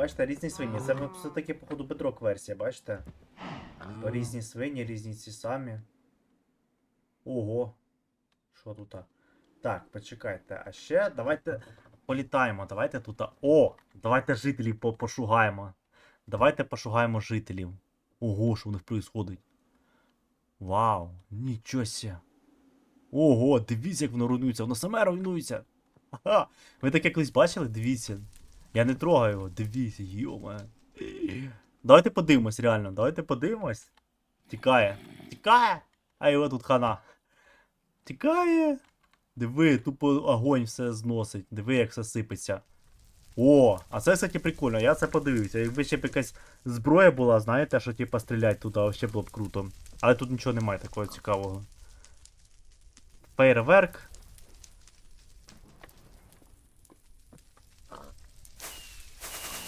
Бачите, різні свині. Це все-таки, походу, бедрок версія, бачите? Різні свині, різні ці самі. Ого. Що тут? Так, почекайте. А ще давайте політаємо. Давайте тут. О! Давайте жителів по- пошугаємо. Давайте пошугаємо жителів. Ого, що в них происходить. Вау, нічого ся. Ого, дивіться, як воно руйнується, воно саме руйнується. Ага. Ви таке колись бачили? Дивіться. Я не трогаю його, дивіться, йома. Давайте подивимось, реально, давайте подивимось. Тікає. Тікає! А його тут хана. Тікає. Диви, тупо огонь все зносить. Диви, як все сипеться. О, а це, кстати, прикольно, я це подивився. Якби ще б якась зброя була, знаєте, що типа стріляти туди, вообще було б круто. Але тут нічого немає такого цікавого. Фейерверк.